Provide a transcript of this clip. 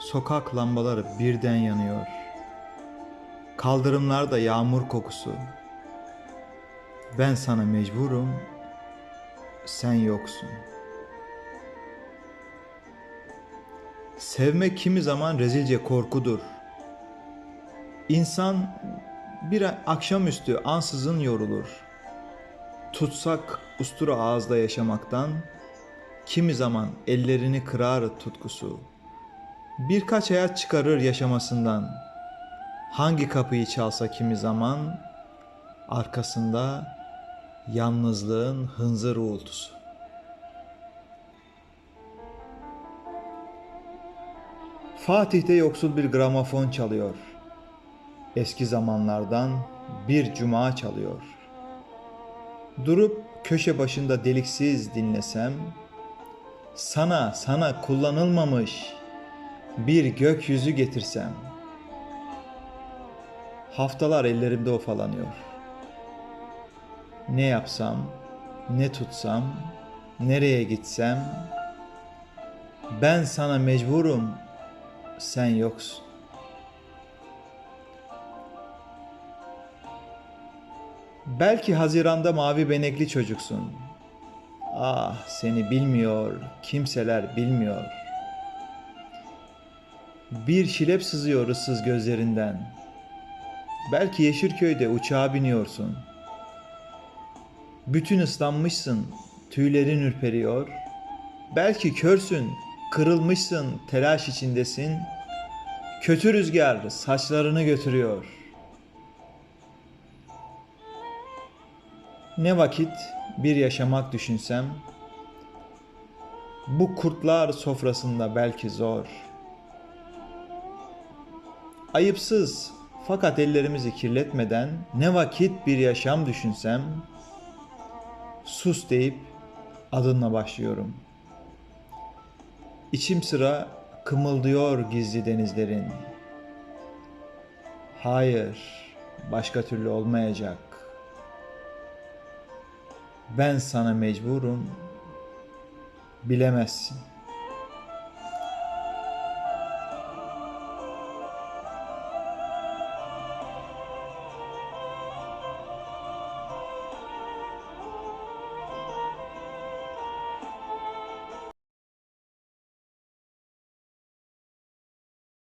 Sokak lambaları birden yanıyor. Kaldırımlarda yağmur kokusu. Ben sana mecburum. Sen yoksun. Sevmek kimi zaman rezilce korkudur. İnsan bir akşamüstü ansızın yorulur. Tutsak ustura ağızda yaşamaktan, kimi zaman ellerini kırar tutkusu. Birkaç hayat çıkarır yaşamasından. Hangi kapıyı çalsa kimi zaman, arkasında yalnızlığın hınzır uğultusu. Fatih'te yoksul bir gramofon çalıyor. Eski zamanlardan bir cuma çalıyor. Durup köşe başında deliksiz dinlesem, sana sana kullanılmamış bir gökyüzü getirsem. Haftalar ellerimde ufalanıyor. Ne yapsam, ne tutsam, nereye gitsem, ben sana mecburum, sen yoksun. Belki Haziran'da mavi benekli çocuksun. Ah seni bilmiyor, kimseler bilmiyor. Bir şilep sızıyor ıssız gözlerinden. Belki Yeşilköy'de uçağa biniyorsun. Bütün ıslanmışsın, tüylerin ürperiyor. Belki körsün, kırılmışsın, telaş içindesin. Kötü rüzgar saçlarını götürüyor. Ne vakit bir yaşamak düşünsem, bu kurtlar sofrasında belki zor. Ayıpsız fakat ellerimizi kirletmeden ne vakit bir yaşam düşünsem, sus deyip adınla başlıyorum. İçim sıra kımıldıyor gizli denizlerin. Hayır, başka türlü olmayacak. Ben sana mecburum, bilemezsin.